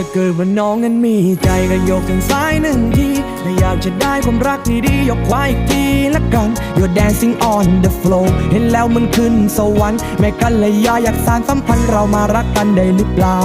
ถ้าเกิดว่าน้องนั้นมีใจก็ยกทางซ้ายหนึ่งทีถ้าอยากจะได้ความรักที่ดียกควาอีกทีละกัน You're dancing on the floor เห็นแล้วมันขึ้นสวรรค์แม่กันเลยยาอยากสานสัมพันธ์เรามารักกันได้หรือเปล่า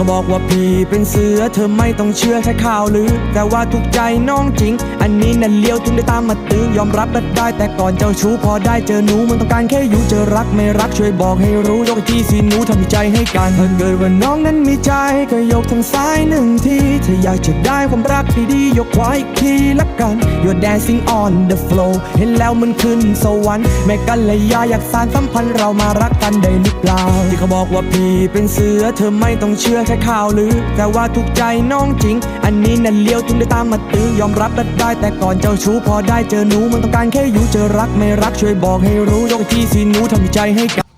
เขาบอกว่าพี่เป็นเสือเธอไม่ต้องเชื่อแค่ข่าวลือ แต่ว่าถูกใจน้องจริง อันนี้นั่นเลี้ยวถึงได้ตามมาตื้อยอมรับได้ได้ แต่ก่อนเจ้าชู้พอได้เจอหนูมันต้องการแค่อยู่เจอรักไม่รักช่วยบอกให้รู้ยกอีกทีหนูทำใจให้กันถ้าเกิดว่าน้องนั้นมีใจก็ยกทางซ้ายหนึ่งทีถ้าอยากจะได้ความรักดีๆยกขวาอีกทีละกัน You're dancing on the floor เห็นแล้วมันขึ้นสวรรค์แม่กันเลยยาอยากสานสัมพันธ์เรามารักกันได้หรือเปล่าที่เขาบอกว่าพี่เป็นเสือเธอไม่ต้องเชื่อแค่ข่าวลือ แต่ว่าถูกใจน้องจริง อันนี้นั่นเลี้ยวถึงได้ตามมาตื้อยอมรับได้ แต่ก่อนเจ้าชู้พอได้เจอหนูมันต้องการแค่อยู่เจอรักไม่รักช่วยบอกให้รู้ยกอีกทีสิหนูทำใจให้กัน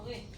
OK。